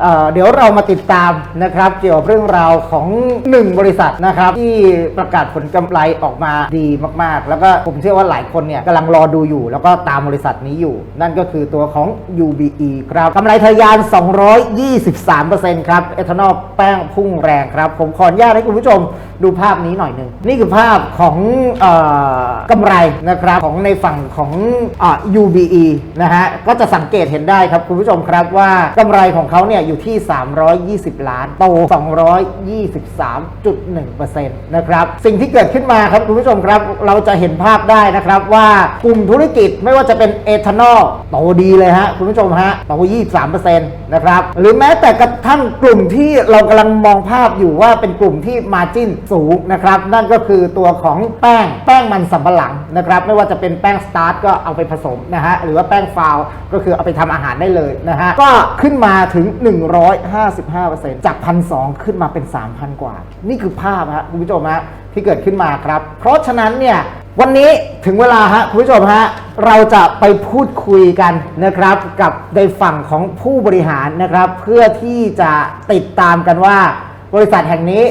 เอ่อเดี๋ยวเรามาติดตามนะครับ เกี่ยวกับเรื่องราวของหนึ่งบริษัทนะครับ ที่ประกาศผลกำไรออกมาดีมากๆ แล้วก็ผมเชื่อว่าหลายคนเนี่ยกำลังรอดูอยู่ แล้วก็ตามบริษัทนี้อยู่ นั่นก็คือตัวของ UBE ครับกำไรทะยาน 223%ครับเอทานอลแป้งพุ่งแรงครับ ผมขออนุญาตให้คุณผู้ชมดูภาพนี้หน่อยหนึ่งนี่คือภาพของเออกำไรนะครับของในฝั่งของอ UBE นะฮะก็จะสังเกตเห็นได้ครับคุณผู้ชมครับว่ากำไรของเขาเนี่ยอยู่ที่ 320 ล้าน โต 223.1%นะครับ สิ่งที่เกิดขึ้นมาครับคุณผู้ชมครับ เราจะเห็นภาพได้นะครับว่ากลุ่มธุรกิจไม่ว่าจะเป็นเอทานอลโตดีเลยฮะคุณผู้ชมฮะ โต 23%นะครับ หรือแม้แต่กระทั่งกลุ่มที่เรากำลังมองภาพอยู่ว่าเป็นกลุ่มที่มาจิ้นสูงนะครับ นั่นก็คือตัวของแป้งแป้งมันสำปะหลังนะครับ ไม่ว่าจะเป็นแป้งสตาร์ทก็เอาไปผสมนะฮะ หรือว่าแป้งฟาวก็คือเอาไปทำอาหารได้เลยนะฮะ ก็ขึ้นมาถึง155%จากพันสขึ้นมาเป็น 3,000 กว่า นี่คือภาพฮะคุณผู้ชมฮะที่เกิดขึ้นมาครับ เพราะฉะนั้นเนี่ยวันนี้ถึงเวลาฮะคุณผู้ชมฮะเราจะไปพูดคุยกันนะครับกับในฝั่งของผู้บริหารนะครับ เพื่อที่จะติดตามกันว่า บริษัทแห่งนี้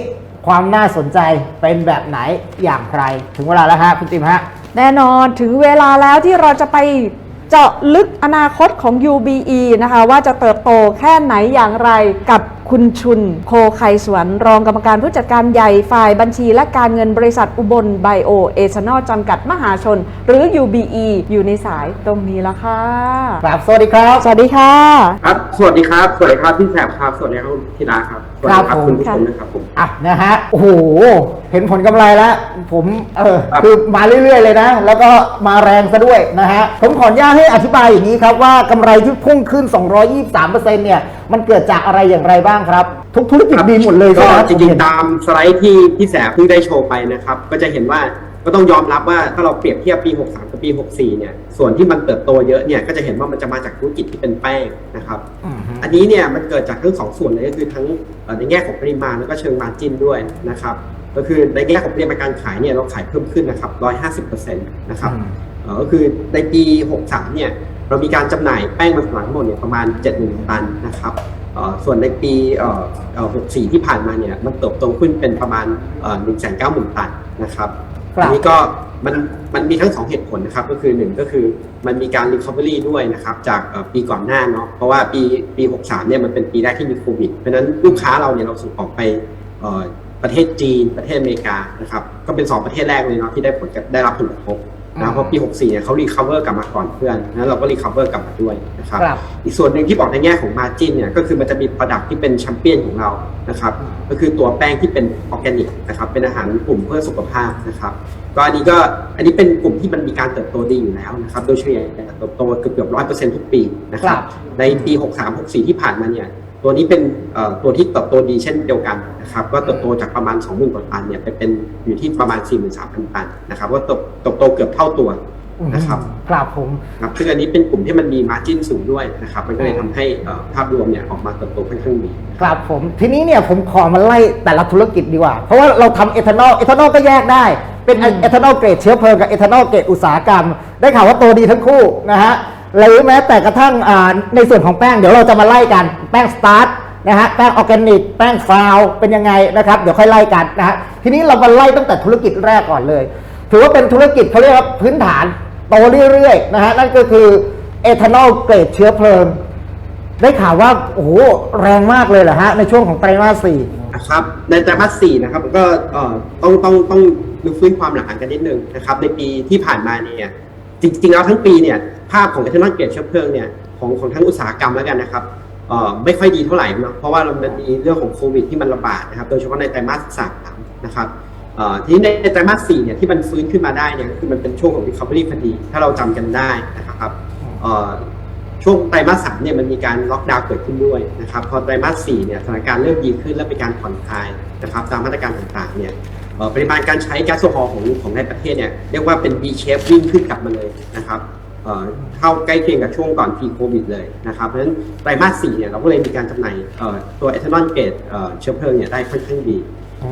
ความน่าสนใจเป็นแบบไหนอย่างไร ถึงเวลาแล้วฮะคุณติมฮะแน่นอนถึงเวลาแล้วที่เราจะไป เจาะลึกอนาคตของ UBE นะคะ ว่าจะเติบโตแค่ไหนอย่างไรกับ คุณชุน โคไคสวนรองกรรมการผู้จัดการใหญ่ฝ่ายบัญชีและการเงินบริษัทอุบลไบโอเอชนอลจำกัดมหาชน หรือ UBE อยู่ในสายตรงนี้แล้วค่ะครับสวัสดีครับ สวัสดีค่ะ ครับ สวัสดีครับ สวัสดีครับพี่แสบครับ สวัสดีครับคุณธีระครับ สวัสดีครับผม คุณผู้ชมนะครับผม อะนะฮะโอ้โหเห็นผลกำไรแล้ว ผมเออครับ คือมาเรื่อยๆ เลยนะ แล้วก็มาแรงซะด้วยนะฮะ ผมขออนุญาตให้อธิบายอย่างนี้ครับว่ากำไรที่พุ่งขึ้น 223%เนี่ย มันเกิดจากอะไรอย่างไรบ้างครับ ทุกธุรกิจดีหมดเลยใช่ก็ไหมจริงๆตามสไลด์ที่พี่แสบเพิ่งได้โชว์ไปนะครับ ก็จะเห็นว่าก็ต้องยอมรับว่าถ้าเราเปรียบเทียบปี 63 กับปี 64 เนี่ย ส่วนที่มันเติบโตเยอะเนี่ย ก็จะเห็นว่ามันจะมาจากธุรกิจที่เป็นแป้งนะครับอืมฮึอันนี้เนี่ยมันเกิดจากทั้งสองส่วนเลยก็คือทั้งเอ่อในแง่ของปริมาณแล้วก็เชิงมาจิ้นด้วยนะครับ ก็คือในแง่ของปริมาณการขายเนี่ยเราขายเพิ่มขึ้นนะครับ 150%นะครับอืมเอ่อก็คือในปี 63 เนี่ยเรามีการจำหน่ายแป้งมันสำปะหลังทั้งหมดเนี่ยประมาณ 70,000 ตันนะครับเอ่อ ส่วนในปีเอ่อเอ่อ64 ที่ผ่านมาเนี่ยมันเติบโตขึ้นเป็นประมาณเอ่อ190,000 ตันนะครับครับอันนี้ก็มันมันมีทั้งสองเหตุผลนะครับก็คือหนึ่งก็คือมันมีการ recovery ด้วยนะครับจากเอ่อปีก่อนหน้าเนาะเพราะว่าปีปี 63 เนี่ยมันเป็นปีแรกที่มีโควิด เพราะฉะนั้นลูกค้าเราเนี่ยเราส่งออกไปเอ่อประเทศจีนประเทศอเมริกานะครับก็เป็นสองประเทศแรกเลยเนาะที่ได้ผลกระได้รับผลกระทบ นะเพราะปี64เนี่ยเขา recover กลับมาก่อนเพื่อนนั้นเราก็ recover กลับมาด้วยนะครับครับอีกส่วนหนึ่งที่บอกในแง่ของ margin เนี่ยก็คือมันจะมี product ที่เป็นแชมเปี้ยนของเรานะครับก็คือตัวแป้งที่เป็นออร์แกนิกนะครับเป็นอาหารกลุ่มเพื่อสุขภาพนะครับก็อันนี้ก็อันนี้เป็นกลุ่มที่มันมีการเติบโตดีอยู่แล้วนะครับโดยเฉลี่ยเติบโตเกือบเกือบร้อยเปอร์เซ็นต์ทุกปีนะครับครับในปี 63 64 ที่ผ่านมาเนี่ย ตัวนี้เป็นเอ่อตัวที่เติบโตดีเช่นเดียวกันนะครับก็เติบโตจากประมาณ 20,000กว่าตันเนี่ยไปเป็นอยู่ที่ประมาณ 43,000 ตันนะครับก็เติบเติบโตเกือบเท่าตัวนะครับครับผมครับซึ่งอันนี้เป็นกลุ่มที่มันมีมาจิ้นสูงด้วยนะครับ มันก็เลยทำให้เอ่อภาพรวมเนี่ยออกมาเติบโตค่อนข้างดีครับผม ทีนี้เนี่ยผมขอมาไล่แต่ละธุรกิจดีกว่า เพราะว่าเราทำเอทานอล เอทานอลก็แยกได้ เป็นอืมเอทานอลเกรดเชื้อเพลิงกับเอทานอลเกรดอุตสาหกรรม ได้ข่าวว่าโตดีทั้งคู่นะฮะ หรือแม้แต่กระทั่งในส่วนของแป้งเดี๋ยวเราจะมาไล่กันแป้งสตาร์ทนะฮะแป้งออร์แกนิกแป้งฟาวเป็นยังไงนะครับเดี๋ยวค่อยไล่กันนะฮะทีนี้เรามาไล่ตั้งแต่ธุรกิจแรกก่อนเลย ถือว่าเป็นธุรกิจเขาเรียกว่าพื้นฐานโตเรื่อยๆนะฮะนั่นก็คือเอทานอลเกรดเชื้อเพลิงได้ข่าวว่าโอ้โหแรงมากเลยเหรอฮะในช่วงของไตรมาสสี่นะครับในไตรมาสสี่นะครับก็ต้องต้องต้องดูฟื้นความหลังกันนิดนึงนะครับในปีที่ผ่านมาเนี่ย จริงๆแล้วทั้งปีเนี่ยภาพของเอทานอลเกรดเชื้อเพลิงเนี่ยของของทั้งอุตสาหกรรมแล้วกันนะครับเอ่อไม่ค่อยดีเท่าไหร่เนะเพราะว่ามันมีเรื่องของโควิดที่มันระบาดนะครับ โดยเฉพาะในไตรมาสสามนะครับเอ่อทีนี้ในไตรมาสสี่เนี่ยที่มันฟื้นขึ้นมาได้เนี่ยคือมันเป็นช่วงของ recovery พอดี ถ้าเราจำกันได้นะครับเอ่อช่วงไตรมาสสามเนี่ยมันมีการล็อกดาวน์เกิดขึ้นด้วยนะครับ พอไตรมาสสี่เนี่ยสถานการณ์เริ่มดีขึ้นและเป็นการผ่อนคลายนะครับ ตามมาตรการต่างๆเนี่ย ปริมาณการใช้แก๊สโซฮอล์ของของในประเทศเนี่ยเรียกว่าเป็น V shape วิ่งขึ้นกลับมาเลยนะครับเอ่อเข้าใกล้เคียงกับช่วงก่อนพีโควิดเลยนะครับเพราะฉะนั้นไตรมาสสี่เนี่ยเราก็เลยมีการจำหน่ายเอ่อตัวเอทานอลเกรดเอ่อเชื้อเพลิงเนี่ยได้ค่อนข้างดี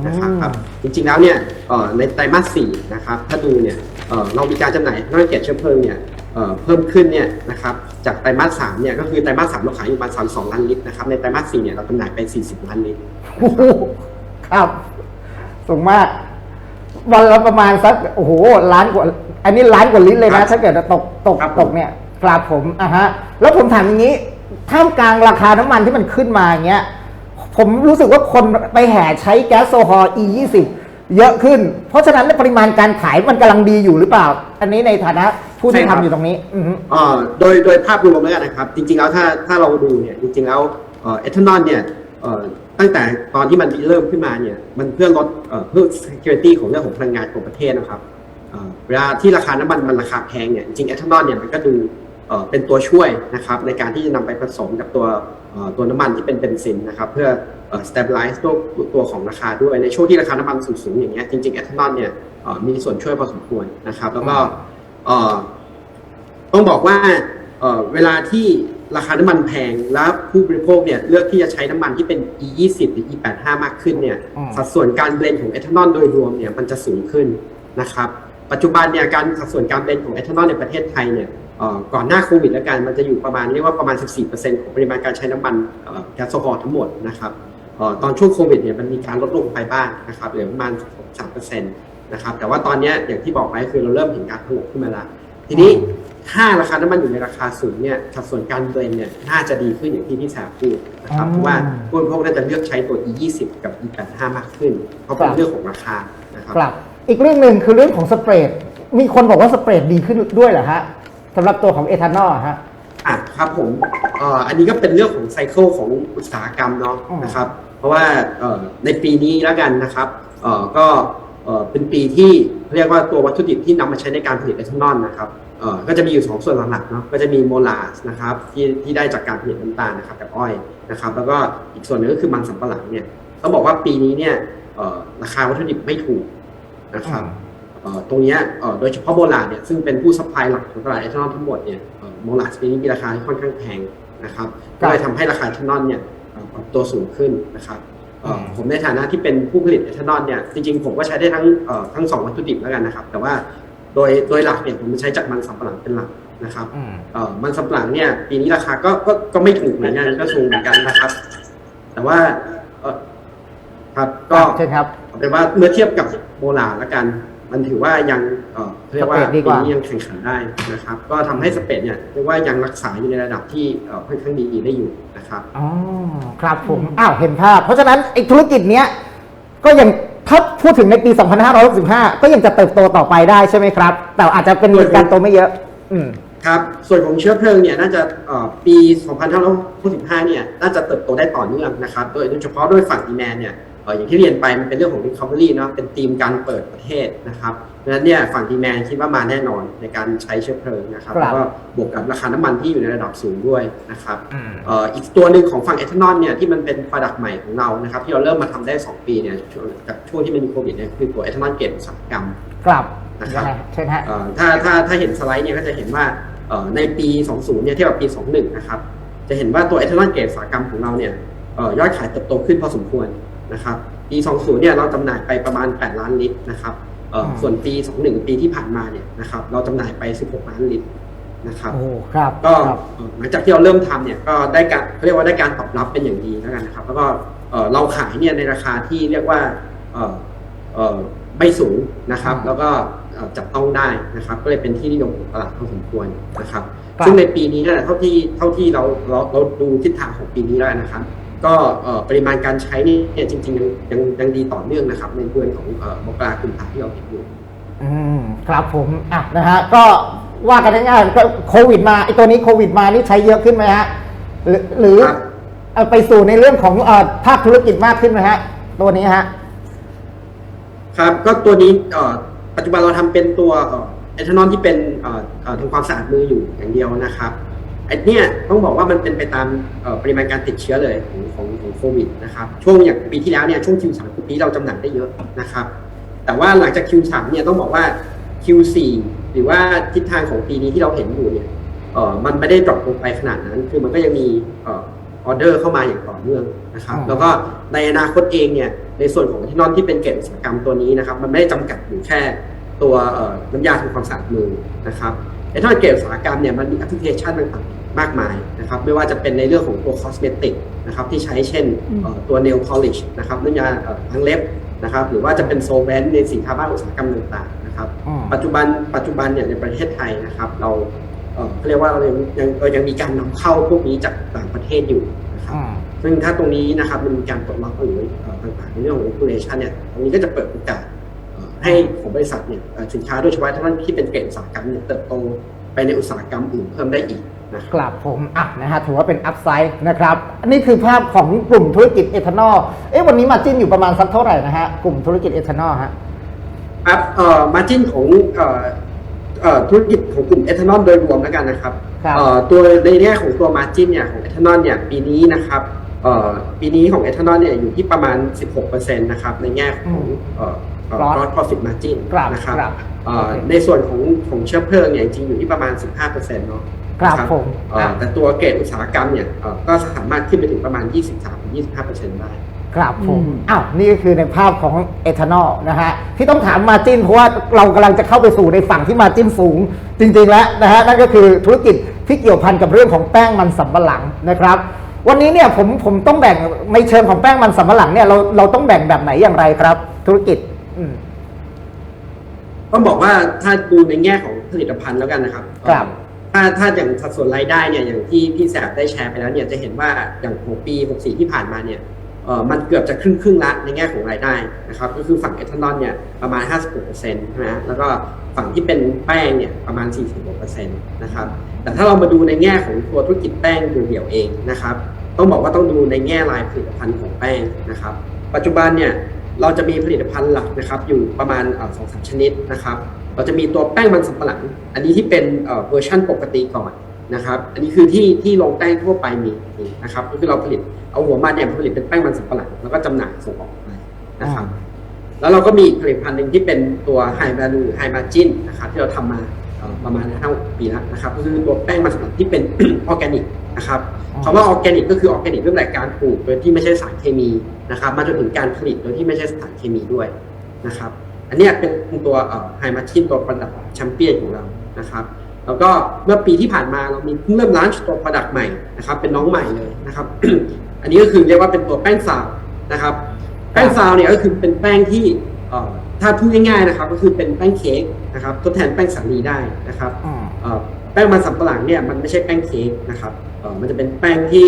นะครับครับจริงๆแล้วเนี่ยเอ่อในไตรมาสสี่นะครับถ้าดูเนี่ยเอ่อเรามีการจำหน่ายเอทานอลเกรดเชื้อเพลิงเนี่ยเอ่อเพิ่มขึ้นเนี่ยนะครับจากไตรมาสสามเนี่ยก็คือไตรมาสสามเราขายอยู่ประมาณสามสองล้านลิตรนะครับในไตรมาสสี่เนี่ยเราจำหน่ายไปสี่สิบล้านลิตรโอ้โหครับ สูงมาก วันละประมาณสักโอ้โหล้านกว่า อันนี้ล้านกว่าลิตรเลยครันะ บถ้าเกิดตกตกครับผม ตกเนี่ยกราบผมอะฮะ แล้วผมถามอย่างนี้ท่ามกลางราคาน้ำมันที่มันขึ้นมาอย่างเงี้ย ผมรู้สึกว่าคนไปแห่ใช้แก๊สโซฮอล์ E 2 0 เยอะขึ้น เพราะฉะนั้นปริมาณการขายมันกำลังดีอยู่หรือเปล่า อันนี้ในฐานะผู้ที่ใช่ครับทำอยู่ตรงนี้ อือฮึ เอ่อโดยโดยภาพรวมแล้วกันนะครับ จริงๆแล้วถ้าถ้าเราดูเนี่ยจริงๆแล้วเอ่อเอทานอลเนี่ยเอ่อ ตั้งแต่ตอนที่มันเริ่มขึ้นมาเนี่ย มันเพื่อลดเพื่อ security ของเรื่องของพลังงานของประเทศนะครับเวลาที่ราคาน้ำมันมันราคาแพงเนี่ยจริงๆเอทานอลเนี่ยมันก็ดูเป็นตัวช่วยนะครับในการที่จะนำไปผสมกับตัวตัวน้ำมันที่เป็นเบนซินนะครับเพื่อ stabilize ตัวตัวของราคาด้วยในช่วงที่ราคาน้ำมันสูงๆอย่างเงี้ยจริงๆเอทานอลเนี่ยเอ่อมีส่วนช่วยพอสมควรนะครับ แล้วก็ต้องบอกว่า เอ่อเวลาที่ราคาน้ำมันแพงแล้วผู้บริโภคเนี่ยเลือกที่จะใช้น้ำมันที่เป็น E 2 0 หรือ E 8 5 มากขึ้นเนี่ยอืมสัดส่วนการเบลนด์ของเอทานอลโดยรวมเนี่ยมันจะสูงขึ้นนะครับปัจจุบันเนี่ยการสัดส่วนการเบลนด์ของเอทานอลในประเทศไทยเนี่ยเอ่อก่อนหน้าโควิดแล้วกันมันจะอยู่ประมาณเรียกว่าประมาณ 14%ของปริมาณการใช้น้ำมันเอ่อแก๊สโซฮอล์ทั้งหมดนะครับเอ่อตอนช่วงโควิดเนี่ยมันมีการลดลงไปบ้างนะครับเหลือประมาณ 3%นะครับแต่ว่าตอนเนี้ยอย่างที่บอกไปคือเราเริ่มเห็นการถงขึ้นมาแล้วทีนี้ ถ้าราคาน้ำมันอยู่ในราคาสูงเนี่ยสัดส่วนการเบลนด์เนี่ยน่าจะดีขึ้นอย่างที่พี่แสบพูดนะครับอ๋อเพราะว่าผู้บริโภคน่าจะเลือกใช้ตัว E 2 0กับ E 8 5มากขึ้น เพราะเป็คนรับเรื่องของราคานะครับครับ อีกเรื่องหนึ่งคือเรื่องของสเปรดมีคนบอกว่าสเปรดดีขึ้นด้วยเหรอฮะสำหรับตัวของเอทานอลฮะอะครับผมเอ่ออันนี้ก็เป็นเรื่องของไซเคิลของอุตสาหกรรมเนาะอืมนะครับ เพราะว่าเอ่อในปีนี้แล้วกันนะครับเอ่อก็เอ่อเป็นปีที่เรียกว่าตัววัตถุดิบที่นำมาใช้ในการผลิตเอทานอลนะครับเอ่อ ก็จะมีอยู่สองส่วนหลักๆเนาะก็จะมีโมลาสนะครับที่ที่ได้จากการผลิตน้ำตาลนะครับกับอ้อยนะครับ แล้วก็อีกส่วนหนึงก็คือมันสำปะหลังเนี่ยต้องบอกว่าปีนี้เนี่ยเอ่อราคาวัตถุดิบไม่ถูกนะครับเอ่อตรงเนี้ยเอ่อโดยเฉพาะโมลาร์เนี่ยซึ่งเป็นผู้ซัพพลายหลักของตลาดเอทานอลทั้งหมดเนี่ยเอ่อโมลาร์ปีนี้มีราคาที่ค่อนข้างแพงนะครับครัก็บเลยทำให้ราคาเอทานอลเนี่ยเอ่อปรับตัวสูงขึ้นนะครับเอ่ออมผมในฐานะที่เป็นผู้ผลิตเอทานอลเนี่ยจริงๆผมก็ใช้ได้ทั้งเอ่อทั้งสองวัตถุดิบแล้วกันนะครับ แต่ว่า โดยโดยหลักเนี่ยผมใช้จากมันสำปะหลังเป็นหลักนะครับอืมเอ่อมันสำปะหลังเนี่ยปีนี้ราคาก็ก็ก็ไม่ถูกเหมือนกันก็สูงเหมือนกันนะครับ แต่ว่าเอ่อครับก็ เช่นครับ เอาเป็นว่าเมื่อเทียบกับโบราณละกัน มันถือว่ายังเอ่อเรียกว่าสเปรดดีกว่าปีนี้ยังแข่งขันได้นะครับ ก็ทำให้สเปรดเนี่ยเรียกว่ายังรักษาอยู่ในระดับที่เอ่อค่อนข้างดีได้อยู่นะครับ อ๋อครับผม อ้าว เห็นภาพ เพราะฉะนั้นไอ้ธุรกิจเนี้ย ก็ยัง ถ้าพูดถึงในปี 2565 ก็ยังจะเติบโตต่อไปได้ใช่ไหมครับ แต่อาจจะเป็นการโตไม่เยอะ อืมครับ ส่วนของเชื้อเพลิงเนี่ยน่าจะปี 2565 เนี่ยน่าจะเติบโตได้ต่อเนื่องนะครับโดยโดยเฉพาะด้วยฝั่งดีแมนเนี่ยเอ่ออย่างที่เรียนไปมันเป็นเรื่องของ recovery เนาะเป็นธีมการเปิดประเทศนะครับ ดังนั้นเนี่ยฝั่งดีแมนคิดว่ามาแน่นอนในการใช้เชื้อเพลิงนะครับครับแล้วก็บวกกับราคาน้ำมันที่อยู่ในระดับสูงด้วยนะครับอืมเอ่ออีกตัวหนึ่งของฝั่งเอทานอลเนี่ยที่มันเป็น product ใหม่ของเรานะครับที่เราเริ่มมาทำได้ 2 ปีเนี่ยช่วงจากช่วงที่มันมีโควิดเนี่ยคือตัวเอทานอลเกรดอุตสาหกรรมครับนะครับยังไงเช่นฮะเอ่อถ้าถ้าถ้าเห็นสไลด์เนี่ยก็จะเห็นว่าเอ่อในปี 20 เนี่ยเทียบกับปี 21 นะครับ จะเห็นว่าตัวเอทานอลเกรดอุตสาหกรรมของเราเนี่ยเอ่อยอดขายเติบโตขึ้นพอสมควรนะครับปี 20 เนี่ยเราจำหน่ายไปประมาณ 8 ล้านลิตรนะครับเอ่ออืม ส่วนปี 21 ปีที่ผ่านมาเนี่ยนะครับเราจำหน่ายไป 16 ล้านลิตรนะครับโอ้ครับก็ครับเอ่อหลังจากที่เราเริ่มทำเนี่ยก็ได้การเขาเรียกว่าได้การตอบรับเป็นอย่างดีแล้วกันนะครับ แล้วก็เอ่อเราขายเนี่ยในราคาที่เรียกว่าเอ่อเอ่อไม่สูงนะครับอืมแล้วก็เอ่อจับต้องได้นะครับ ก็เลยเป็นที่นิยมของตลาดพอสมควรนะครับครับ ซึ่งในปีนี้เนี่ยเท่าที่เท่าที่เราเราเราดูทิศทางของปีนี้แล้วนะครับ ก็เอ่อปริมาณการใช้นี่เนี่ยจริงๆยังยังยังดีต่อเนื่องนะครับ ในเดือนของเอ่อมกราคมกุมภาที่เราเห็นอยู่อืมครับผมอะนะฮะก็ว่ากันง่ายๆก็โควิดมาไอ้ตัวนี้โควิดมานี่ใช้เยอะขึ้นไหมฮะหรือหรือครับเอาไปสู่ในเรื่องของเอ่อภาคธุรกิจมากขึ้นไหมฮะ ตัวนี้ฮะครับก็ตัวนี้เอ่อปัจจุบันเราทำเป็นตัวเอ่อเอทานอลที่เป็นเอ่อเอ่อทำความสะอาดมืออยู่อย่างเดียวนะครับ ไอ้เนี่ยต้องบอกว่ามันเป็นไปตามเอ่อปริมาณการติดเชื้อเลยของของของโควิดนะครับช่วงอย่างปีที่แล้วเนี่ยช่วง Q3 คือปีเราจำหน่ายได้เยอะนะครับ แต่ว่าหลังจาก Q3 เนี่ยต้องบอกว่า Q4 หรือว่าทิศทางของปีนี้ที่เราเห็นอยู่เนี่ยเอ่อมันไม่ได้ดรอปลงไปขนาดนั้น คือมันก็ยังมีเออเดอร์เข้ามาอย่างต่อเนื่องนะครับอ๋อแล้วก็ในอนาคตเองเนี่ยในส่วนของที่นอนที่เป็นเกรดอุตสาหกรรมตัวนี้นะครับ มันไม่ได้จำกัดอยู่แค่ตัวเอ่อน้ำยาทำความสะอาดมือนะครับ เอทานอลเกรดอุตสาหกรรมเนี่ยมันมีแอปพลิเคชันต่างๆมากมายนะครับไม่ว่าจะเป็นในเรื่องของตัวคอสเมติกนะครับที่ใช้เช่นเอ่อตัว nail polish นะครับน้ำยาเอ่อล้างเล็บนะครับหรือว่าจะเป็นโซเวนในสินค้าบ้านอุตสาหกรรมต่างๆนะครับอืมปัจจุบันปัจจุบันเนี่ยในประเทศไทยนะครับเราเอ่อเขาเรียกว่าเรายังยังเรายังมีการนำเข้าพวกนี้จากต่างประเทศอยู่นะครับอืมซึ่งถ้าตรงนี้นะครับมันมีการปลดล็อกหรือเอ่อต่างๆในเรื่องของ regulation เนี่ยตรงนี้ก็จะเปิดโอกาสเอ่อ ให้ของบริษัทเนี่ยเอ่อสินค้าโดยเฉพาะท่านที่เป็นเกรดอุตสาหกรรมเนี่ยเติบโตไปในอุตสาหกรรมอื่นเพิ่มได้อีกนะครับกลับผมอะนะฮะถือว่าเป็นอัพไซด์นะครับอันนี้คือภาพของกลุ่มธุรกิจเอทานอลเอ๊ะวันนี้มาจิ้นอยู่ประมาณสักเท่าไหร่นะฮะกลุ่มธุรกิจเอทานอลฮะครับเอ่อมาจิ้นของเอ่อเอ่อธุรกิจของกลุ่มเอทานอลโดยรวมแล้วกันนะครับครับเอ่อตัวในแง่ของตัวมาจิ้นเนี่ยของเอทานอลเนี่ยปีนี้นะครับเอ่อปีนี้ของเอทานอลเนี่ยอยู่ที่ประมาณ 16%นะครับในแง่ของเอ่อ เอ่อ Gross gross profit margin ครับนะครับครับเอ่อโอเคในส่วนของของเชื้อเพลิงเนี่ยจริงๆอยู่ที่ประมาณ 15%เนาะครับนะผมเอ่ออะแต่ตัวเกรดอุตสาหกรรมเนี่ยเอ่อก็สามารถขึ้นไปถึงประมาณ 23-25%ได้ครับผมอืมอ้าวนี่ก็คือในภาพของเอทานอลนะฮะที่ต้องถามมาจินเพราะว่าเรากำลังจะเข้าไปสู่ในฝั่งที่มาจินสูง จริง ๆ แล้วนะฮะนั่นก็คือธุรกิจที่เกี่ยวพันกับเรื่องของแป้งมันสำปะหลังนะครับ วันนี้เนี่ยผมผมต้องแบ่งในเชิงของแป้งมันสำปะหลังเนี่ยเราเราต้องแบ่งแบบไหนอย่างไรครับ ธุรกิจอืม ต้องบอกว่าถ้าดูในแง่ของผลิตภัณฑ์แล้วกันนะครับครับถ้าถ้าอย่างสัดส่วนรายได้เนี่ยอย่างที่พี่แสบได้แชร์ไปแล้วเนี่ยจะเห็นว่าอย่างของปี 64 ที่ผ่านมาเนี่ยเออมันเกือบจะครึ่งครึ่งๆละในแง่ของรายได้นะครับ ก็คือฝั่งเอทานอลเนี่ยประมาณ 56%ใช่ไหมฮะแล้วก็ฝั่งที่เป็นแป้งเนี่ยประมาณ 46%นะครับ แต่ถ้าเรามาดูในแง่ของตัวธุรกิจแป้งเดี่ยวๆเองนะครับ ต้องบอกว่าต้องดูในแง่รายผลิตภัณฑ์ของแป้งนะครับ ปัจจุบันเนี่ย เราจะมีผลิตภัณฑ์หลักนะครับ อยู่ประมาณสองสามชนิดนะครับ เราจะมีตัวแป้งมันสำปะหลัง อันนี้ที่เป็นเอ่อเวอร์ชั่นปกติก่อนนะครับ อันนี้คือที่ที่ลงแป้งทั่วไปมีนะครับก็คือเราผลิตเอาหัวมันเนี่ยมาผลิตเป็นแป้งมันสำปะหลังแล้วก็จำหน่ายส่งออกไปนะครับ แล้วเราก็มีอีกผลิตภัณฑ์หนึ่งที่เป็นตัว High Value High Margin นะครับที่เราทำมาเอ่อ ประมาณห้าปีแล้วนะครับก็คือตัวแป้งมันสำปะหลังที่เป็นออร์แกนิกนะครับอ๋อคำว่าออร์แกนิกก็คือออร์แกนิกตั้งแต่การปลูกโดยที่ไม่ใช่สารเคมีนะครับ มาจนถึงการผลิตโดยที่ไม่ใช่สารเคมีด้วยนะครับ อันเนี้ยเป็นตัวไฮมาชินตัวประดับแชมเปี้ยนของเรานะครับแล้วก็เมื่อปีที่ผ่านมาเรามีเพิ่งเริ่มร้านตัวประดับใหม่นะครับ เป็นน้องใหม่เลยนะครับ อันนี้ก็คือเรียกว่าเป็นตัวแป้งซาวนะครับ แป้งซาวเนี่ยก็คือเป็นแป้งที่เอ่อ ถ้าพูดง่ายๆนะครับ ก็คือเป็นแป้งเค้กนะครับทดแทนแป้งสาลีได้นะครับอืมเอ่อแป้งมันสำปะหลังเนี่ยมันไม่ใช่แป้งเค้กนะครับเอ่อมันจะเป็นแป้งที่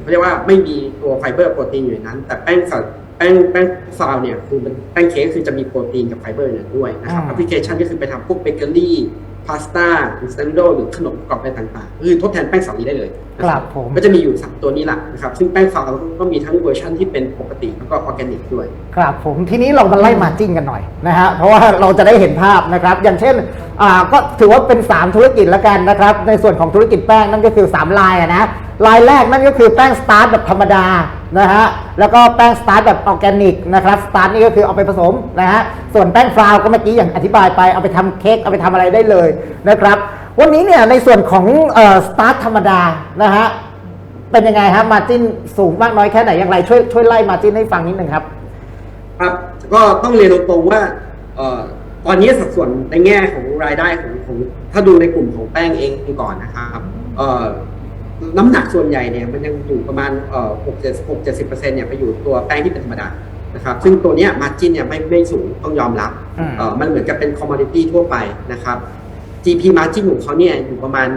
เขาเรียกว่าไม่มีตัวไฟเบอร์โปรตีนอยู่ในนั้น แต่แป้งสัแป้งแป้งซาวเนี่ยคือเป็นแป้งเค้กคือจะมีโปรตีนกับไฟเบอร์เนี่ยด้วยนะครับอ่าแอปพลิเคชันก็คือไปทำพวกเบเกอรี่ พาสต้าอินสแตนโดหรือขนมกรอบอะไรต่างๆคือทดแทนแป้งสาลีได้เลยนะครับผมก็จะมีอยู่สามตัวนี้แหละนะครับ ซึ่งแป้งซาวก็มีทั้งเวอร์ชันที่เป็นปกติแล้วก็ออร์แกนิกด้วย ครับผมทีนี้เรามาไล่มาจิ้นกันหน่อยนะฮะเพราะว่าเราจะได้เห็นภาพนะครับ อย่างเช่นอ่าก็ถือว่าเป็น 3 ธุรกิจแล้วกันนะครับ ในส่วนของธุรกิจแป้งนั่นก็คือ 3 ลายอะนะลายแรกนั่นก็คือแป้งสตาร์ทแบบธรรมดานะฮะ แล้วก็แป้งสตาร์ทแบบออร์แกนิกนะครับสตาร์ทนี่ก็คือเอาไปผสมนะฮะส่วนแป้งฟลาวก็เมื่อกี้อย่างอธิบายไปเอาไปทำเค้กเอาไปทำอะไรได้เลยนะครับวันนี้เนี่ยในส่วนของสตาร์ทธรรมดานะฮะเป็นยังไงฮะมาจิ้นสูงมากน้อยแค่ไหนอย่างไรช่วยช่วยไล่มาจิ้นให้ฟังนิดหนึ่งครับครับก็ต้องเรียนตรงๆว่าตอนนี้สัดส่วนในแง่ของรายได้ของของถ้าดูในกลุ่มของแป้งเองก่อนนะครับ น้ำหนักส่วนใหญ่เนี่ยมันยังอยู่ประมาณเอ่อหกเจ็ดหกเจ็ดสิบเปอร์เซ็นต์เนี่ยไปอยู่ตัวแป้งที่เป็นธรรมดานะครับซึ่งตัวเนี้ยมาจินเนี่ยไม่ไม่สูงต้องยอมรับอืมเอ่อมันเหมือนกับเป็นคอมมอดิตี้ทั่วไปนะครับ GP margin ของเขาเนี่ยอยู่ประมาณ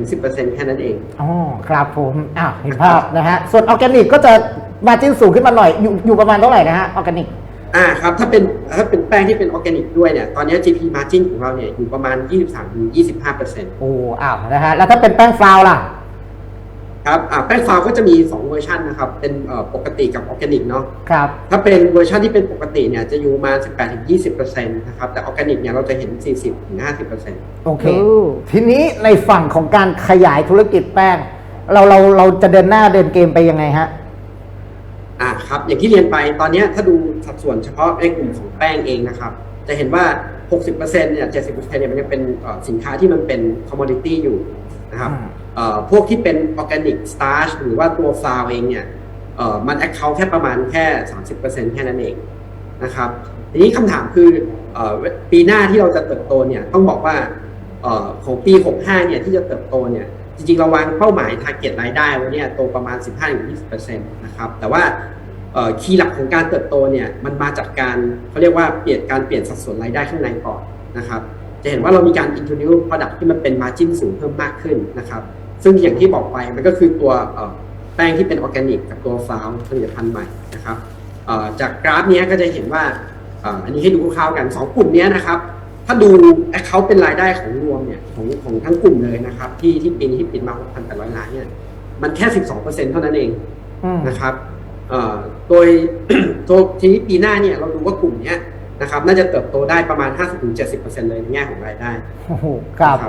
7-10%แค่นั้นเอง อ๋อ ครับผมอ้าวเห็นภาพนะฮะ ส่วนออร์แกนิกก็จะมาจิ้นสูงขึ้นมาหน่อย อยู่อยู่ประมาณเท่าไหร่นะฮะออร์แกนิก อ่าครับ ถ้าเป็นถ้าเป็นแป้งที่เป็นออร์แกนิกด้วยเนี่ย ตอนนี้ GP margin ของเราเนี่ยอยู่ประมาณ 23-25%โอ้ อ้าว นะฮะ แล้วถ้าเป็นแป้งฟลาวล่ะ ครับอ่าแป้งฟาวก็จะมี 2 เวอร์ชันนะครับ เป็นเอ่อปกติกับออร์แกนิกเนาะครับถ้าเป็นเวอร์ชันที่เป็นปกติเนี่ยจะอยู่ประมาณ18-20%นะครับ แต่ออร์แกนิกเนี่ยเราจะเห็น 40-50%โอเคโอ้ทีนี้ในฝั่งของการขยายธุรกิจแป้ง เราเราเราจะเดินหน้าเดินเกมไปยังไงฮะอ่าครับอย่างที่เรียนไปตอนเนี้ยถ้าดูสัดส่วนเฉพาะในกลุ่มของแป้งเองนะครับ จะเห็นว่า 60%เนี่ย 70%เนี่ยมันยังเป็นเอ่อสินค้าที่มันเป็นคอมมอดิตี้อยู่นะครับอืมเอ่อ พวกที่เป็นออร์แกนิกสตาร์ชหรือว่าตัวฟลาวเองเนี่ยมันแอคเคาท์แค่ประมาณแค่ 30%แค่นั้นเองนะครับทีนี้คำถามคืออปีหน้าที่เราจะเติบโตเนี่ยต้องบอกว่าอของปี 65 เนี่ยที่จะเติบโตเนี่ยจริงๆเราวางเป้าหมาย target รายได้ไว้เนี่ยโตประมาณ 15-20%นะครับแต่ว่าคีย์หลักของการเติบโตเนี่ยมันมาจากการเขาเรียกว่าเปลี่ยนการเปลี่ยนสัดส่วนรายได้ข้างในก่อนนะครับจะเห็นว่าเรามีการ introduce product ที่มันเป็น margin สูงเพิ่มมากขึ้นนะครับ ซึ่งอย่างที่บอกไปมันก็คือตัวเอ่อแป้งที่เป็นออร์แกนิกกับตัวฟลาวผลิตภัณฑ์ใหม่นะครับเอ่อจากกราฟเนี้ยก็จะเห็นว่าเอ่ออันนี้ให้ดูคร่าวๆกัน 2 กลุ่มเนี้ยนะครับ ถ้าดูเขาเป็นรายได้ของรวมเนี่ยของของทั้งกลุ่มเลยนะครับ ที่ที่ปีนี้ที่ปิดมา 6,800 ล้านเนี่ยมันแค่ 12%เท่านั้นเองอืมนะครับเอ่อโดยตัวทีนี้ปีหน้าเนี่ยเราดูว่ากลุ่มเนี้ยนะครับ น่าจะเติบโตได้ประมาณ 50-70%เลยในแง่ของรายได้โอ้โหครับนะ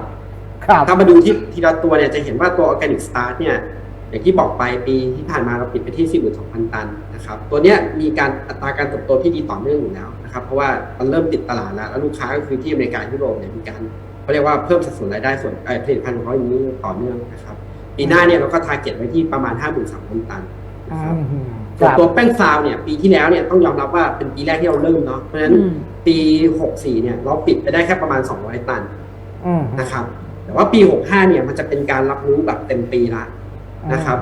ครับครับถ้ามาดูที่ทีละตัวเนี่ยจะเห็นว่าตัว Organic Start เนี่ยอย่างที่บอกไปปีที่ผ่านมาเราปิดไปที่ 42,000 ตันนะครับ ตัวเนี้ยมีการอัตราการเติบโตที่ดีต่อเนื่องอยู่แล้วนะครับ เพราะว่ามันเริ่มติดตลาดแล้ว แล้วลูกค้าก็คือที่อเมริกายุโรปเนี่ยมีการเขาเรียกว่าเพิ่มสัดส่วนรายได้ส่วนเอ่อผลิตภัณฑ์ของเขาอย่างนี้ต่อเนื่องนะครับ ปีหน้าเนี่ยเราก็ทาร์เก็ตไว้ที่ประมาณ 53,000 ตันนะครับอืมคส่วนรับตัวแป้งซาวเนี่ยปีที่แล้วเนี่ยต้องยอมรับว่าเป็นปีแรกที่เราเริ่มเนาะ เพราะฉะนั้นอืมปี 64 เนี่ยเราปิดไปได้แค่ประมาณ 200 ตันอืมนะครับ แต่ว่าปี 65 เนี่ยมันจะเป็นการรับรู้แบบเต็มปีละนะครับ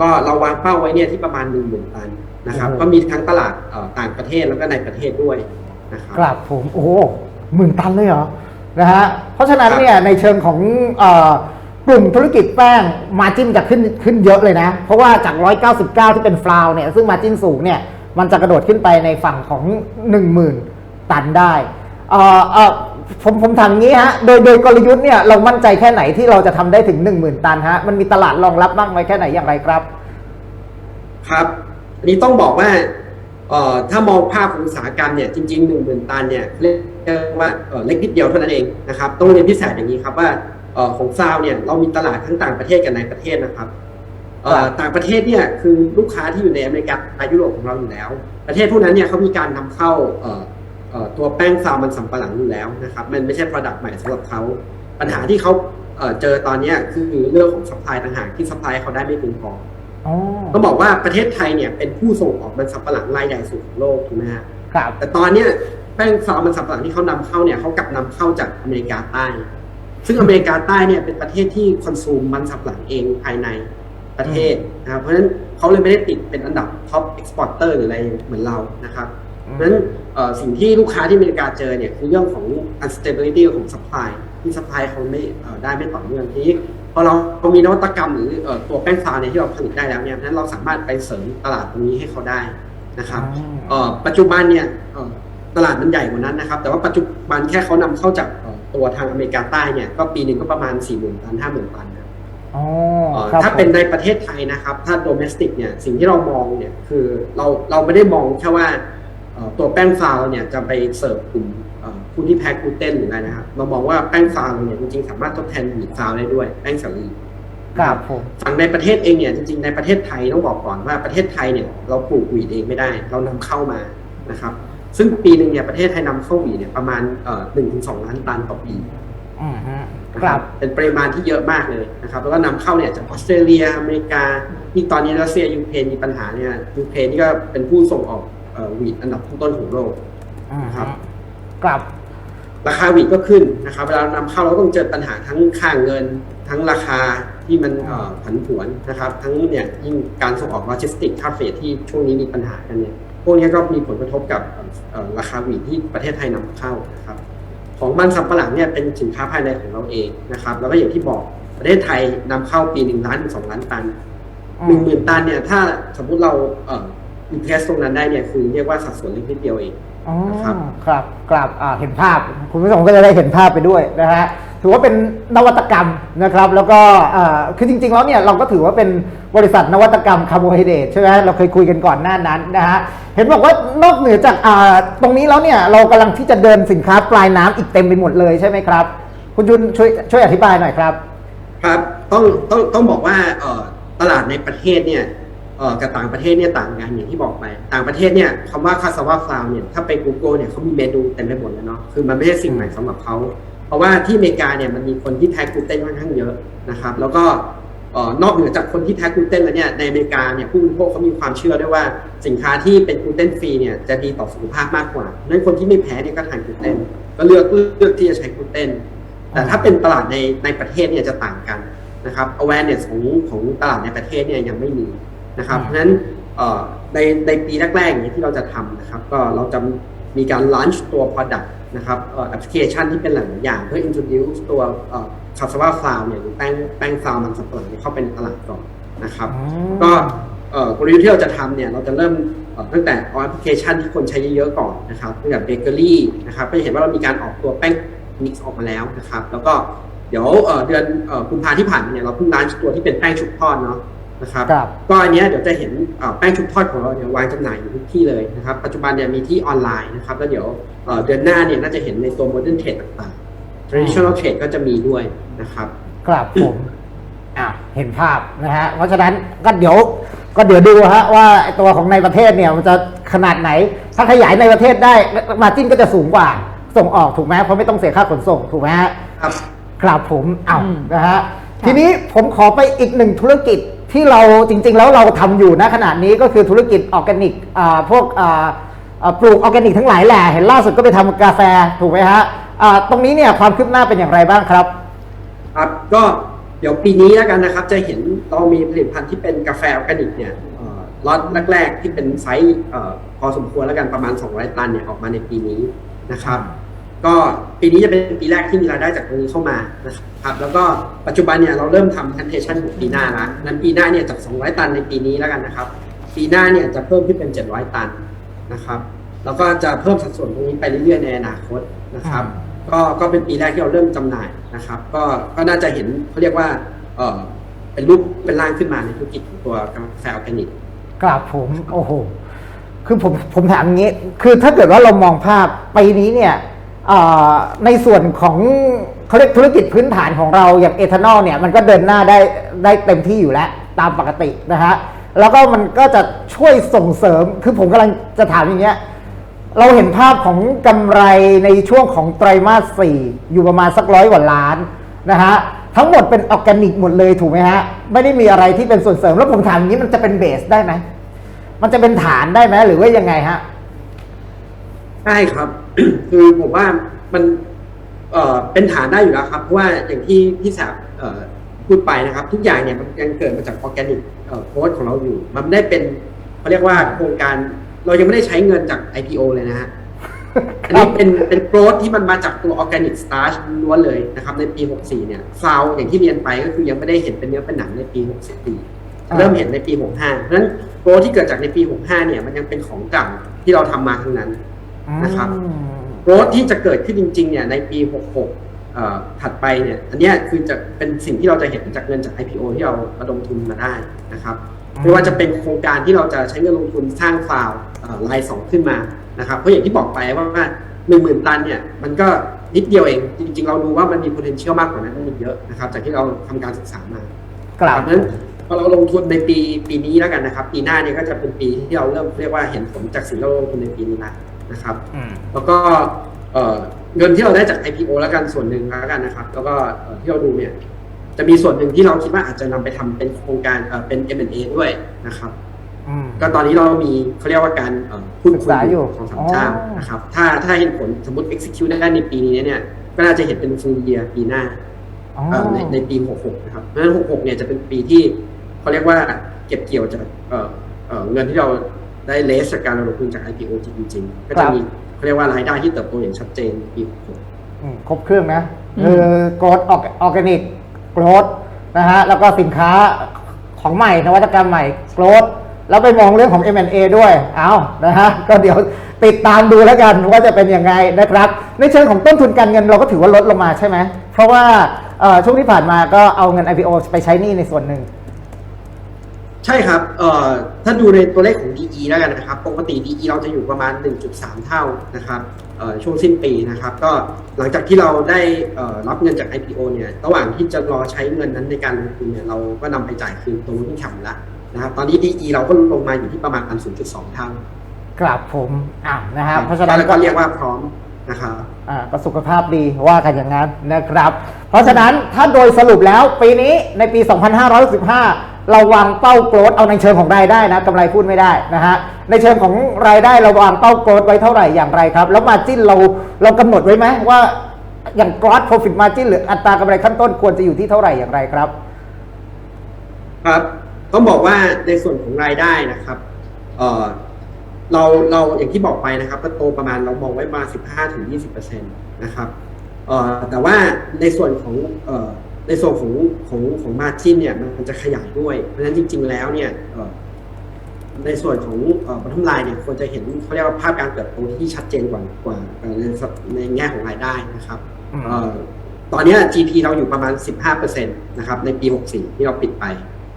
ก็เราวางเป้าไว้เนี่ยที่ประมาณ 1 0,000 ตันนะครับโอ้โหก็มีทั้งตลาดเอ่อต่างประเทศแล้วก็ในประเทศด้วยนะครับครับผมโอ้โหหมื่นตันเลยเหรอนะฮะเพราะฉะนั้นครับเนี่ยในเชิงของเอ่อกลุ่มธุรกิจแป้งมาจิ้นจะขึ้นขึ้นเยอะเลยนะ เพราะว่าจาก 199 ที่เป็นฟลาวเนี่ยซึ่งมาจิ้นสูงเนี่ยมันจะกระโดดขึ้นไปในฝั่งของ 10,000 ตันได้เอ่อเอ่อ ผมผมถามงี้ฮะ โดยโดยกลยุทธ์เนี่ยเรามั่นใจแค่ไหนที่เราจะทำได้ถึง10,000ตันฮะ มันมีตลาดรองรับบ้างไหมแค่ไหนอย่างไรครับ ครับ อันนี้ต้องบอกว่าเอ่อถ้ามองภาพของอุตสาหกรรมเนี่ยจริงๆ1 0,000ตันเนี่ยเรียกว่าเอ่อเล็กนิดเดียวเท่านั้นเองนะครับ ต้องเรียนพิเศษอย่างนี้ครับว่าเอ่อของซาวเนี่ยเรามีตลาดทั้งต่างประเทศกับในประเทศนะครับเอ่อต่างประเทศเนี่ยคือลูกค้าที่อยู่ในอเมริกายุโรปของเราอยู่แล้ว ประเทศพวกนั้นเนี่ยเขามีการนำเข้าเอ่อเอ่อ ตัวแป้งซาวมันสำปะหลังอยู่แล้วนะครับ มันไม่ใช่ product ใหม่สำหรับเขาปัญหาที่เขาเอ่อเจอตอนเนี้ยคือเรื่องของ supply ต่างหากที่ supply เขาได้ไม่เพียงพออ๋อต้องบอกว่าประเทศไทยเนี่ยเป็นผู้ส่งออกมันสำปะหลังรายใหญ่สุดของโลกถูกไหมฮะครับแต่ตอนเนี้ยแป้งซาวมันสำปะหลังที่เขานำเข้าเนี่ยเขากลับนำเข้าจากอเมริกาใต้ ซึ่งอเมริกาใต้เนี่ยเป็นประเทศที่คอนซูมมันสำปะหลังเองภายในประเทศนะครับเพราะฉะนั้นเขาเลยไม่ได้ติดเป็นอันดับท็อปเอ็กซ์พอร์เตอร์หรืออะไรเหมือนเรานะครับเพราะฉะนั้นเอ่อ สิ่งที่ลูกค้าที่อเมริกาเจอเนี่ยคือเรื่องของ unstability ของ supply ที่ supply เขาไม่เอ่อได้ไม่ต่อเนื่องทีนี้พอเรามีนวัตกรรมหรือเอ่อตัวแป้งซาวเนี่ยที่เราผลิตได้แล้วเนี่ยเพราะฉะนั้นเราสามารถไปเสริมตลาดตรงนี้ให้เขาได้นะครับอืมเอ่อปัจจุบันเนี่ยเอ่อตลาดมันใหญ่กว่านั้นนะครับ แต่ว่าปัจจุบันแค่เขานำเข้าจากเอ่อตัวทางอเมริกาใต้เนี่ยก็ปีหนึ่งก็ประมาณ4 0 0 0 0ตัน5 0,000ตันนะครับอ๋อเอ่อครับถ้าเป็นผมในประเทศไทยนะครับ ถ้าโดเมสติกเนี่ยสิ่งที่เรามองเนี่ยคือเราเราไม่ได้มองแค่ว่าเอ่อ ตัวแป้งฟาวเนี่ยจะไปเสิร์ฟกลุ่มเอ่อผู้ที่แพ้กลูเตนหรืออะไรนะครับเรามองว่าแป้งฟาวเนี่ยจริงๆสามารถทดแทนวีดฟาวได้ด้วย แป้งสาลีครับผมฝั่งในประเทศเองเนี่ยจริงๆในประเทศไทยต้องบอกก่อนว่าประเทศไทยเนี่ยเราปลูกวีดเองไม่ได้ เรานำเข้ามานะครับ ซึ่งปีหนึ่งเนี่ยประเทศไทยนำเข้าวีดเนี่ยประมาณหนึ่งถึงสองล้านตันต่อปีอืมฮะนะครับเป็นปริมาณที่เยอะมากเลยนะครับ แล้วก็นำเข้าเนี่ยจากออสเตรเลียอเมริกาที่ตอนนี้รัสเซียยูเครนมีปัญหาเนี่ยยูเครนนี่ก็เป็นผู้ส่งออกเอ่อ วีดอันดับต้นๆของโลกอืมครับครับราคาวีดก็ขึ้นนะครับเวลานำเข้าเราต้องเจอปัญหาทั้งค่าเงิน ทั้งราคาที่มันเอ่อผันผวนนะครับ ทั้งเนี่ยยิ่งการส่งออกโลจิสติกค่าเฟรทที่ช่วงนี้มีปัญหากันเนี่ยพวกนี้ก็มีผลกระทบกับเอ่อราคาวีดที่ประเทศไทยนำเข้านะครับ ของมันสำปะหลังเนี่ยเป็นสินค้าภายในของเราเองนะครับ แล้วก็อย่างที่บอกประเทศไทยนำเข้าปีหนึ่งล้านถึงสองล้านตันอืมหนึ่งหมื่นตันเนี่ยถ้าสมมุติเราเอ่ออินเทสตรงนั้นได้เนี่ยคือเรียกว่าสัดส่วนเล็กนิดเดียวเอง อ๋อนะครับครับครับอ่าเห็นภาพ คุณผู้ชมก็จะได้เห็นภาพไปด้วยนะฮะถือว่าเป็นนวัตกรรมนะครับ แล้วก็อ่าคือจริง ๆ แล้วเนี่ยเราก็ถือว่าเป็นบริษัทนวัตกรรมคาร์โบไฮเดรตใช่ไหมเราเคยคุยกันก่อนหน้านั้นนะฮะเห็นบอกว่านอกเหนือจากอ่าตรงนี้แล้วเนี่ยเรากำลังที่จะเดินสินค้าปลายน้ำอีกเต็มไปหมดเลยใช่ไหมครับ คุณยุนช่วยช่วยอธิบายหน่อยครับ ครับต้องต้องต้องบอกว่าเอ่อตลาดในประเทศเนี่ยเอ่อ กับต่างประเทศเนี่ยต่างกันอย่างที่บอกไป ต่างประเทศเนี่ยคำว่าคาสวาฟลาวเนี่ยถ้าไป Google เนี่ยเขามีเมนูเต็มไปหมดแล้วเนาะคือมันไม่ใช่สิ่งใหม่สำหรับเขาเพราะว่าที่อเมริกาเนี่ยมันมีคนที่แพ้กลูเตนค่อนข้างเยอะนะครับแล้วก็ออนอกเหนือจากคนที่แพ้กลูเตนแล้วเนี่ยในอเมริกาเนี่ยผู้บริโภคเขามีความเชื่อด้วยว่าสินค้าที่เป็นกลูเตนฟรีเนี่ยจะดีต่อสุขภาพมากกว่าดังนั้นคนที่ไม่แพ้เนี่ยก็ทานกลูเตนก็เลือกเลือกที่จะใช้กลูเตนแต่ถ้าเป็นตลาดในในประเทศเนี่ยจะต่างกันนะครับ awareness ของของตลาดในประเทศเนี่ยยังไม่มี นะครับอืมเพราะฉะนั้นเอ่อในในปีแรกๆอย่างนี้ที่เราจะทำนะครับ ก็เราจะมีการ launch ตัว product นะครับเอ่อ application ที่เป็นหลายๆอย่างเพื่อ introduce ตัวเอ่อ cassava flour เนี่ยหรือแป้งแป้งฟลาวมันสำปะหลังเนี่ยเข้าเป็นตลาดก่อนนะครับอืมก็เอ่อกลยุทธ์ที่เราจะทำเนี่ยเราจะเริ่มเอ่อตั้งแต่เอาแอปพลิเคชันที่คนใช้เยอะๆก่อนนะครับตั้งแต่เบเกอรี่นะครับก็จะเห็นว่าเรามีการออกตัวแป้งมิกซ์ออกมาแล้วนะครับ แล้วก็เดี๋ยวเอ่อเดือนเอ่อกุมภาที่ผ่านมาเนี่ยเราเพิ่งร้านตัวที่เป็นแป้งชุบทอดเนาะ นะครับครับก็อันเนี้ยเดี๋ยวจะเห็นเอ่อแป้งชุบทอดของเราเนี่ยวางจำหน่ายอยู่ทุกที่เลยนะครับปัจจุบันเนี่ยมีที่ออนไลน์นะครับแล้วเดี๋ยวเอ่อเดือนหน้าเนี่ยน่าจะเห็นในตัว modern trade ต่างๆ traditional trade ก็จะมีด้วยนะครับครับผมอ่าเห็นภาพนะฮะเพราะฉะนั้นก็เดี๋ยวก็เดี๋ยวดูฮะว่าไอ้ตัวของในประเทศเนี่ยมันจะขนาดไหน ถ้าขยายในประเทศได้มาจิ้นก็จะสูงกว่าส่งออกถูกไหมเพราะไม่ต้องเสียค่าขนส่งถูกไหมฮะครับครับผมเอาอืมนะฮะค่ะทีนี้ผมขอไปอีกหนึ่งธุรกิจ ที่เราจริง ๆ แล้วเราทำอยู่นะขณะนี้ก็คือธุรกิจออร์แกนิกพวกปลูกออร์แกนิกทั้งหลายแหละเห็นล่าสุดก็ไปทำกาแฟถูกไหมฮะตรงนี้เนี่ยความคืบหน้าเป็นอย่างไรบ้างครับครับก็เดี๋ยวปีนี้แล้วกันนะครับ จะเห็นเรามีผลิตภัณฑ์ที่เป็นกาแฟออร์แกนิกเนี่ยล็อตแรกๆที่เป็นไซส์พอสมควรแล้วกันประมาณ 200 ตันเนี่ยออกมาในปีนี้นะครับ ก็ปีนี้จะเป็นปีแรกที่มีรายได้จากตรงนี้เข้ามานะครับแล้วก็ปัจจุบันเนี่ยเราเริ่มทำ plantation ของปีหน้าล้วนั้นปีหน้าเนี่ยจาก 200 ตันในปีนี้แล้วกันนะครับ ปีหน้าเนี่ยจะเพิ่มขึ้นเป็น 700 ตันนะครับ แล้วก็จะเพิ่มสัดส่วนตรงนี้ไปเรื่อยๆในอนาคตนะครับ ก็ก็เป็นปีแรกที่เราเริ่มจำหน่ายนะครับ ก็ก็น่าจะเห็นเขาเรียกว่าเออเป็นรูปเป็นร่างขึ้นมาในธุรกิจของตัวกาแฟออร์แกนิกกราบผมโอ้โหคือผมผมถามงี้ คือถ้าเกิดว่าเรามองภาพปีนี้เนี่ย ในส่วนของเขาเรียกธุรกิจพื้นฐานของเราอย่างเอทานอลเนี่ยมันก็เดินหน้าได้ได้เต็มที่อยู่แล้วตามปกตินะฮะแล้วก็มันก็จะช่วยส่งเสริมคือผมกำลังจะถามอย่างเงี้ยเราเห็นภาพของกำไรในช่วงของไตรมาสสี่อยู่ประมาณสักร้อยกว่าล้านนะฮะทั้งหมดเป็นออร์แกนิกหมดเลยถูกไหมฮะ ไม่ได้มีอะไรที่เป็นส่วนเสริม แล้วผมถามอย่างนี้มันจะเป็นเบสได้ไหม มันจะเป็นฐานได้ไหมหรือว่ายังไงฮะ ใช่ครับ คือผมว่ามันเอ่อเป็นฐานได้อยู่แล้วครับ เพราะว่าอย่างที่พี่แสบเอ่อพูดไปนะครับ ทุกอย่างเนี่ยมันยังเกิดมาจากออร์แกนิกโค้ดของเราอยู่ มันไม่ได้เป็นเขาเรียกว่าโครงการเรายังไม่ได้ใช้เงินจาก IPO เลยนะฮะอันนี้เป็นเป็นโกรธที่มันมาจากตัวออร์แกนิกสตาร์ชล้วนเลยนะครับ ในปี 64 เนี่ยฟาวอย่างที่เรียนไปก็คือยังไม่ได้เห็นเป็นเนื้อเป็นหนังในปี 64 เริ่มเห็นในปี 65 เพราะฉะนั้นโกรธที่เกิดจากในปี 65 เนี่ยมันยังเป็นของเก่าที่เราทำมาทั้งนั้น นะครับอืมโกรธที่จะเกิดขึ้นจริงๆเนี่ยในปี 66เอ่อถัดไปเนี่ยอันเนี้ยคือจะเป็นสิ่งที่เราจะเห็นจากเงินจาก IPO ที่เราระดมทุนมาได้นะครับอืมไม่ว่าจะเป็นโครงการที่เราจะใช้เงินลงทุนสร้างฟาร์มเอ่อรายสองขึ้นมานะครับเพราะอย่างที่บอกไปว่าหนึ่งหมื่นตันเนี่ยมันก็นิดเดียวเอง จริง ๆ เราดูว่ามันมี potential มากกว่านั้นมันมีเยอะนะครับ จากที่เราทำการศึกษามากราบเพราะฉะนั้นพอเราลงทุนในปีปีนี้แล้วกันนะครับ ปีหน้าเนี่ยก็จะเป็นปีที่เราเริ่มเรียกว่าเห็นผลจากสิ่งที่เราลงทุนในปีนี้แล้ว นะครับอืมแล้วก็เอ่อเงินที่เราได้จาก IPO แล้วกันส่วนหนึ่งแล้วกันนะครับ แล้วก็เอ่อที่เราดูเนี่ยจะมีส่วนหนึ่งที่เราคิดว่าอาจจะนำไปทำเป็นโครงการเอ่อเป็น M&A ด้วยนะครับอืมก็ตอนนี้เรามีเขาเรียกว่าการเอ่อพูดศึกคุยษาอยู่ของสามเจ้าอ๋อนะครับ ถ้าถ้าเห็นผลสมมติ execute ได้ในปีนี้เนี่ย ก็น่าจะเห็นเป็น full year ปีหน้าอ๋อเอ่อในในปี 66 นะครับเพราะฉะนั้น 66 เนี่ยจะเป็นปีที่เขาเรียกว่าเก็บเกี่ยวจากเอ่อเอ่อเงินที่เรา ได้เลสจากการลงทุนจาก IPO จริงๆก็จะมีเขาเรียกว่ารายได้ที่เติบโตอย่างชัดเจนในปี66อืมครบเครื่องนะอืมคือโกรดออร์แกนิกโกรดนะฮะแล้วก็สินค้าของใหม่นวัตกรรมใหม่โกรดแล้วไปมองเรื่องของ M&A ด้วยเอานะฮะก็เดี๋ยวติดตามดูแล้วกันว่าจะเป็นยังไงนะครับ ในเชิงของต้นทุนการเงินเราก็ถือว่าลดลงมาใช่ไหมเพราะว่าเอ่อช่วงที่ผ่านมาก็เอาเงิน IPO ไปใช้หนี้ในส่วนหนึ่ง ใช่ครับเอ่อถ้าดูในตัวเลขของ DE แล้วกันนะครับ ปกติ DE เราจะอยู่ประมาณ 1.3 เท่านะครับเอ่อช่วงสิ้นปีนะครับ ก็หลังจากที่เราได้เอ่อรับเงินจาก IPO เนี่ย ระหว่างที่จะรอใช้เงินนั้นในการลงทุนเนี่ย เราก็นำไปจ่ายคืนตรงที่แคมแล้วนะครับ ตอนนี้ DE เราก็ลงมาอยู่ที่ประมาณ 0.2 เท่ากราบผมอ่านะฮะเพราะฉะนั้นแล้วก็เรียกว่าพร้อมนะครับอ่าก็สุขภาพดีว่ากันอย่างนั้นนะครับ เพราะฉะนั้นถ้าโดยสรุปแล้วปีนี้ในปี 2565 เราวางเป้าโกรดเอาในเชิงของรายได้นะกำไรพูดไม่ได้นะฮะในเชิงของรายได้เราวางเป้าโกรดไว้เท่าไหร่อย่างไรครับ แล้วมาจิ้นเราเรากำหนดไว้ไหมว่าอย่าง gross profit margin หรืออัตรากำไรขั้นต้นควรจะอยู่ที่เท่าไหร่อย่างไรครับ ครับต้องบอกว่าในส่วนของรายได้นะครับเออเราเราอย่างที่บอกไปนะครับก็โตประมาณเรามองไว้ประมาณ15ถึง20%นะครับเออแต่ว่าในส่วนของเออ ในส่วนของของของมาจินเนี่ยมันจะขยายด้วย เพราะฉะนั้นจริง ๆ แล้วเนี่ยเอ่อในส่วนของเอ่อ bottom line เนี่ยควรจะเห็นเขาเรียกว่าภาพการเติบโตที่ชัดเจนกว่ากว่าเอ่อในสในแง่ของรายได้นะครับอืมเอ่อตอนเนี้ย GP เราอยู่ประมาณ 15%นะครับในปี 64 ที่เราปิดไป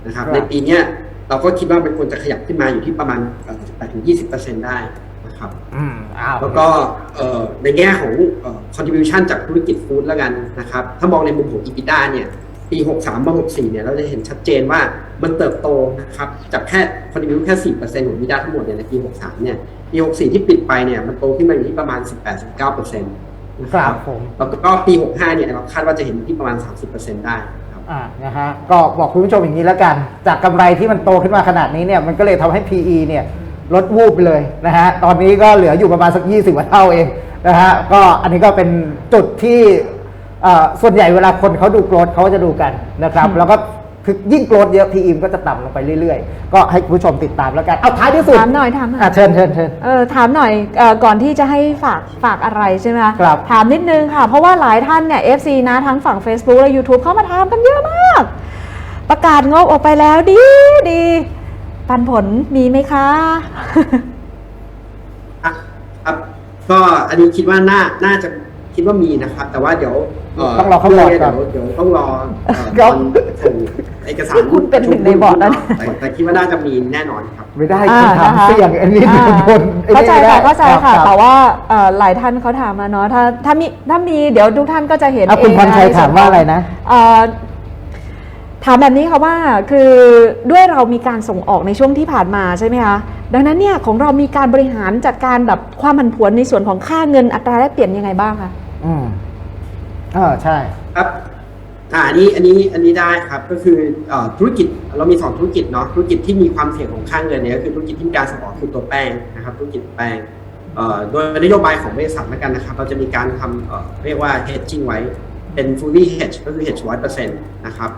นะครับครับในปีเนี้ยเราก็คิดว่ามันควรจะขยับขึ้นมาอยู่ที่ประมาณ 18ถึง20ได้นะ ครับ อืมอ้าวแล้วก็เอ่อในแง่ของเอ่อ contribution จากธุรกิจฟู้ดแล้วกันนะครับ ถ้ามองในมุมของ EBITDA เนี่ยปี 63มา64 เนี่ย เราจะเห็นชัดเจนว่ามันเติบโตนะครับ จากแค่ contribute แค่ 4%ของ EBITDA ทั้งหมดเนี่ยในปี 63 เนี่ย ปี 64 ที่ปิดไปเนี่ย มันโตขึ้นมาอยู่ที่ประมาณ 18-19%นะคครัรับบผม แล้วก็ปี 65 เนี่ยเราคาดว่าจะเห็นอยู่ที่ประมาณ 30%ได้ครับ อ่านะฮะก็บอกคุณผู้ชมอย่างนี้แล้วกัน จากกำไรที่มันโตขึ้นมาขนาดนี้เนี่ยมันก็เลยทำให้ PE เนี่ย ลดวูบไปเลยนะฮะ ตอนนี้ก็เหลืออยู่ประมาณสัก 20กว่าเท่าเองนะฮะ ก็อันนี้ก็เป็นจุดที่เอ่อส่วนใหญ่เวลาคนเขาดูโกรดเขาจะดูกันนะครับ แล้วก็คือยิ่งโกรดเยอะ PE มันก็จะต่ำลงไปเรื่อยๆ ก็ให้คุณผู้ชมติดตามแล้วกัน เอาท้ายที่สุด ถามหน่อยถามหน่อยะเชิญเชิญเชิญเออถามหน่อยเออก่อนที่จะให้ฝากฝากอะไรใช่ไหมะครับถามนิดนึงค่ะ เพราะว่าหลายท่านเนี่ย FC นะทั้งฝั่ง Facebook และ YouTube เข้ามาถามกันเยอะมาก ประกาศงบออกไปแล้วดีดี ปันผลมีไหมคะอะครับ ก็อันนี้คิดว่าน่าน่าจะคิดว่ามีนะครับ แต่ว่าเดี๋ยวต้องรอเขาบอกก่อนเดี๋ยวเดี๋ยวต้องรอเอ่อครับตอนส่งเอกสารคุณเป็นหนึ่งในบอร์ดแล้วนะ แต่แต่คิดว่าน่าจะมีแน่นอนครับ ไม่ได้อ่าคำถามนะคะ เสี่ยงอันนี้อ่าโดนไอ้นี่เข้าใจไม่ได้ค่ะเข้าใจค่ะ รับแต่ว่าเอ่อหลายท่านเขาถามมาเนาะถ้าถ้ามีถ้ามีเดี๋ยวทุกท่านก็จะเห็นอะคุณเองพรชัยในส่ถามว่าอะไรนะ เอ่อ ถามแบบนี้ค่ะว่าคือด้วยเรามีการส่งออกในช่วงที่ผ่านมาใช่ไหมคะดังนั้นเนี่ยของเรามีการบริหารจัดการแบบความผันผวนในส่วนของค่าเงินอัตราแลกเปลี่ยนยังไงบ้างคะอืมเออใช่ครับอ่าอันนี้อันนี้อันนี้ได้ครับก็คือเอ่อธุรกิจเรามีสองธุรกิจเนาะธุรกิจที่มีความเสี่ยงของค่าเงินเนี่ยก็คือธุรกิจที่มีการส่งออกคือตัวแป้งนะครับธุรกิจแป้งเอ่อโดยนโยบายของบริษัทแล้วกันนะครับ เราจะมีการทำเอ่อเรียกว่า hedging ไว้เป็น fully hedge ก็คือ hedge ร้อยเปอร์เซ็นต์นะครับ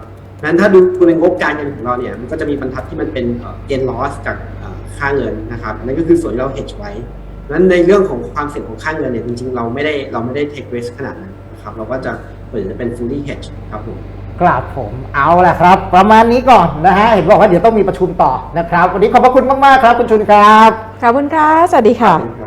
นั้นถ้าดูในงบการเงินของเราเนี่ยมันก็จะมีบรรทัดที่มันเป็นเอ่อ gain loss จากเอ่อค่าเงินนะครับอันนั้นก็คือส่วนที่เรา hedge ไว้นั้นในเรื่องของความเสี่ยงของค่าเงินเนี่ยจริงๆ เราไม่ได้เราไม่ได้ take risk ขนาดนั้นนะครับเราก็จะเหมือนจะเป็น fully hedge ครับผมครับผมเอาละครับ ประมาณนี้ก่อนนะฮะเห็นบอกว่าเดี๋ยวต้องมีประชุมต่อนะครับ วันนี้ขอบพระคุณมากๆครับ คุณชุนครับ ขอบคุณค่ะ สวัสดีค่ะขอบคุณครับ